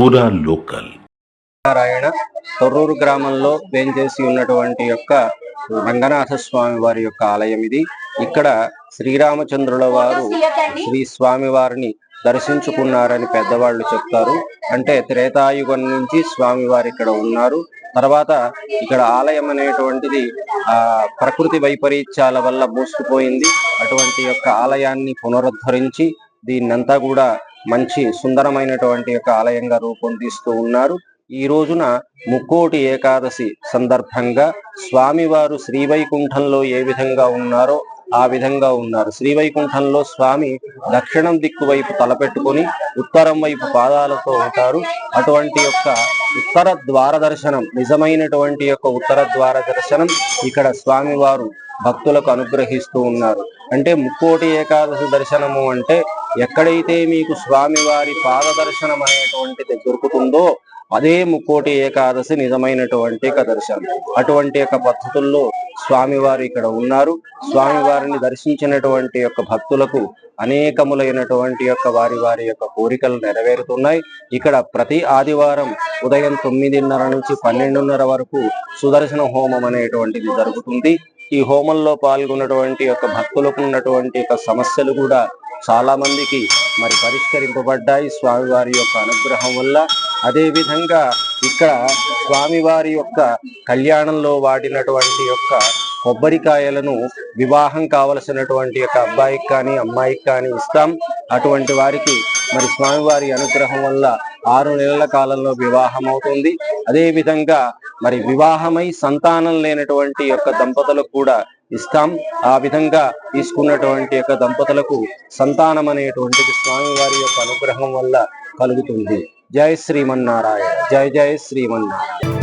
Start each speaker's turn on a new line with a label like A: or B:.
A: పూరా లోకల్.
B: నారాయణ తొర్రూరు గ్రామంలో వేంచేసి ఉన్నటువంటి యొక్క రంగనాథ స్వామి వారి యొక్క ఆలయం ఇది. ఇక్కడ శ్రీరామచంద్రుల వారు శ్రీ స్వామి వారిని దర్శించుకున్నారని పెద్దవాళ్ళు చెప్తారు. అంటే త్రేతాయుగం నుంచి స్వామి వారు ఇక్కడ ఉన్నారు. తర్వాత ఇక్కడ ఆలయం అనేటువంటిది ఆ ప్రకృతి వైపరీత్యాల వల్ల మూసుకుపోయింది. అటువంటి యొక్క ఆలయాన్ని పునరుద్ధరించి దీన్నంతా కూడా మంచి సుందరమైనటువంటి యొక్క ఆలయంగా రూపొందిస్తూ ఉన్నారు. ఈ రోజున ముక్కోటి ఏకాదశి సందర్భంగా స్వామివారు శ్రీవైకుంఠంలో ఏ విధంగా ఉన్నారో ఆ విధంగా ఉన్నారు. శ్రీవైకుంఠంలో స్వామి దక్షిణం దిక్కు వైపు తలపెట్టుకొని ఉత్తరం వైపు పాదాలతో ఉంటారు. అటువంటి యొక్క ఉత్తర ద్వార దర్శనం నిజమైనటువంటి యొక్క ఉత్తర ద్వార దర్శనం ఇక్కడ స్వామివారు భక్తులకు అనుగ్రహిస్తూ ఉన్నారు. అంటే ముక్కోటి ఏకాదశి దర్శనము అంటే ఎక్కడైతే మీకు స్వామివారి పాదదర్శనం అనేటువంటిది దొరుకుతుందో అదే ముక్కోటి ఏకాదశి నిజమైనటువంటి యొక్క దర్శనం. అటువంటి యొక్క పద్ధతుల్లో స్వామివారు ఇక్కడ ఉన్నారు. స్వామివారిని దర్శించినటువంటి యొక్క భక్తులకు అనేకములైనటువంటి యొక్క వారి వారి యొక్క కోరికలు నెరవేరుతున్నాయి. ఇక్కడ ప్రతి ఆదివారం ఉదయం తొమ్మిదిన్నర నుంచి పన్నెండున్నర వరకు సుదర్శన హోమం అనేటువంటిది జరుగుతుంది. ఈ హోమంలో పాల్గొన్నటువంటి యొక్క భక్తులకు ఉన్నటువంటి యొక్క సమస్యలు కూడా చాలామందికి మరి పరిష్కరింపబడ్డాయి స్వామివారి యొక్క అనుగ్రహం వల్ల. అదేవిధంగా ఇక్కడ స్వామివారి యొక్క కళ్యాణంలో వాడినటువంటి యొక్క కొబ్బరికాయలను వివాహం కావలసినటువంటి యొక్క అబ్బాయికి కానీ అమ్మాయికి కానీ ఇస్తాం. అటువంటి వారికి మరి స్వామివారి అనుగ్రహం వల్ల ఆరు నెలల కాలంలో వివాహం అవుతుంది. అదేవిధంగా మరి వివాహమై సంతానం లేనటువంటి యొక్క దంపతులకు కూడా ఇస్తాం. ఆ విధంగా తీసుకున్నటువంటి యొక్క దంపతులకు సంతానం అనేటువంటిది స్వామివారి యొక్క అనుగ్రహం వల్ల కలుగుతుంది. జై శ్రీమన్నారాయణ. జై జై శ్రీమన్నారాయణ.